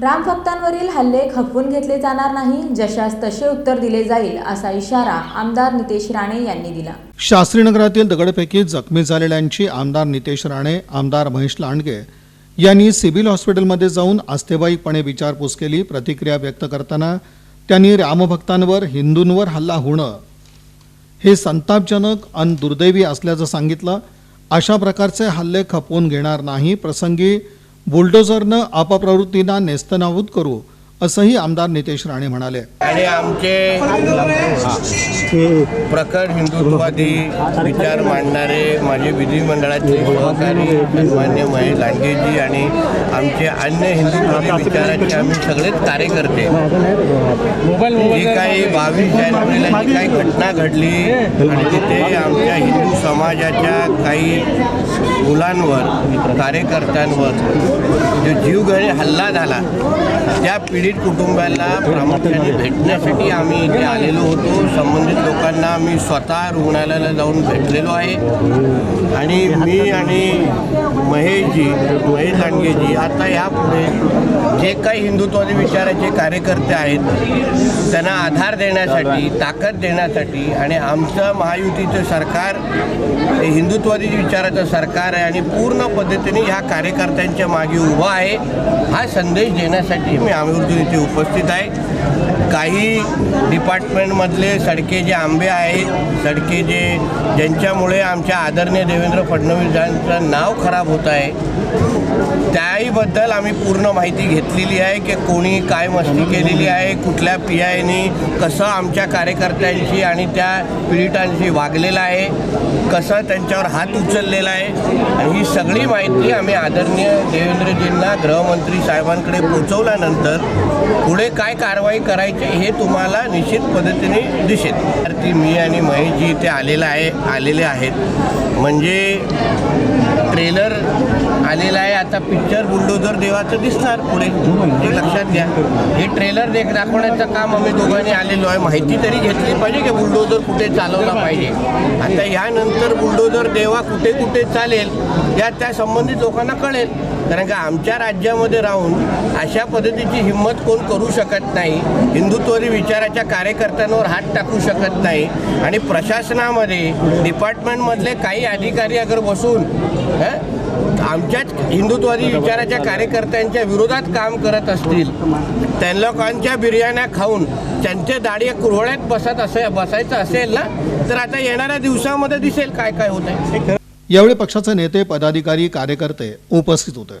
रामभक्तांवरील हल्ले खपवून घेतले जाणार नाही जशास तसे उत्तर दिले जाईल असा इशारा आमदार नितेश राणे यांनी दिला. शास्त्री नगरातील दगडपैकी जखमी झालेल्यांची आमदार नितेश राणे आमदार महेश लांडगे यांनी सिव्हिल हॉस्पिटलमध्ये जाऊन आस्थेबाईकपणे विचारपूस केली प्रतिक्रिया व्यक्त करताना त्यांनी रामभक्तांवर हिंदूंवर हल्ला होणं हे संतापजनक आणि दुर्दैवी असल्याचं सांगितलं. अशा प्रकारचे हल्ले खपवून घेणार नाही प्रसंगी बुलडोझरनं आपप्रवृत्तींना नेस्तनाबूत करू. असंही आमदार नितेश राणे म्हणाले. आणि आमचे प्रखर हिंदुत्ववादी विचार मांडणारे माझे विधिमंडळाचे सहकारी सन्मान्य महेश लांडगेजी आणि आमचे अन्य हिंदुत्ववादी विचाराचे आम्ही सगळेच कार्यकर्ते. जी काही बावीस जानेवारीला जी काही घटना घडली आणि तिथे आमच्या हिंदू समाजाच्या काही मुलांवर कार्यकर्त्यांवर जो जीवघेणे हल्ला झाला त्या पीडित कुटुंबाला प्रामुख्याने भेटण्यासाठी आम्ही इथे आलेलो होतो. संबंधित लोकांना मी स्वतः रुग्णालयाला जाऊन भेटलेलो आहे. आणि मी आणि महेशजी महेश लांडगेजी आता यापुढे जे काही हिंदुत्वादी विचाराचे कार्यकर्ते आहेत त्यांना आधार देण्यासाठी ताकद देण्यासाठी आणि आमचं महायुतीचं सरकार हे हिंदुत्वादी विचाराचं सरकार आहे आणि पूर्ण पद्धतीने ह्या कार्यकर्त्यांच्या मागे उभा आहे हा संदेश देण्यासाठी मी आम्ही इथे उपस्थित आहे. काही डिपार्टमेंटमधले सडके जे आंबे आहेत सडके जे ज्यांच्यामुळे आमच्या आदरणीय देवेंद्र फडणवीसांचं नाव खराब होत आहे त्याहीबद्दल आम्ही पूर्ण माहिती घेतलेली आहे की कोणी काय मस्ती केलेली आहे कुठल्या पी आयनी कसं आमच्या कार्यकर्त्यांशी आणि त्या पीडितांशी वागलेलं आहे कसं त्यांच्यावर हात उचललेला आहे ही सगळी माहिती आम्ही आदरणीय देवेंद्रजींना गृहमंत्री साहेबांकडे पोचवल्यानंतर पुढे काय कारवाई करायची हे तुम्हाला निश्चित पद्धतीने दिसेल. तर ती मी आणि महेशजी इथे आलेला आहे आलेले आहेत. म्हणजे ट्रेलर आलेला आहे आता पिक्चर बुलडोजर देवाचं दिसणार. पुढे ते लक्षात घ्या. हे ट्रेलर देख दाखवण्याचं काम आम्ही दोघांनी आलेलो आहे. माहिती तरी घेतली पाहिजे की बुलडोजर कुठे चालवला पाहिजे? आता ह्यानंतर बुलडोजर देवा कुठे कुठे चालेल या त्या संबंधित लोकांना कळेल. कारण का आमच्या राज्यामध्ये राहून अशा पद्धतीची हिंमत कोण करू शकत नाही. हिंदुत्वरी विचाराच्या कार्यकर्त्यांवर हात टाकू शकत नाही. आणि प्रशासनामध्ये डिपार्टमेंटमधले काही अधिकारी अगर बसून हं, आमच्याच हिंदुत्वादी विचाराच्या कार्यकर्त्यांच्या विरोधात काम करत असतील त्या लोकांच्या बिर्याण्या खाऊन त्यांचे दाढी कुरवळ्यात बसत असे बसायचं असेल ना तर आता येणाऱ्या दिवसामध्ये दिसेल काय काय होत आहे यावेळी पक्षाचे नेते पदाधिकारी कार्यकर्ते उपस्थित होते.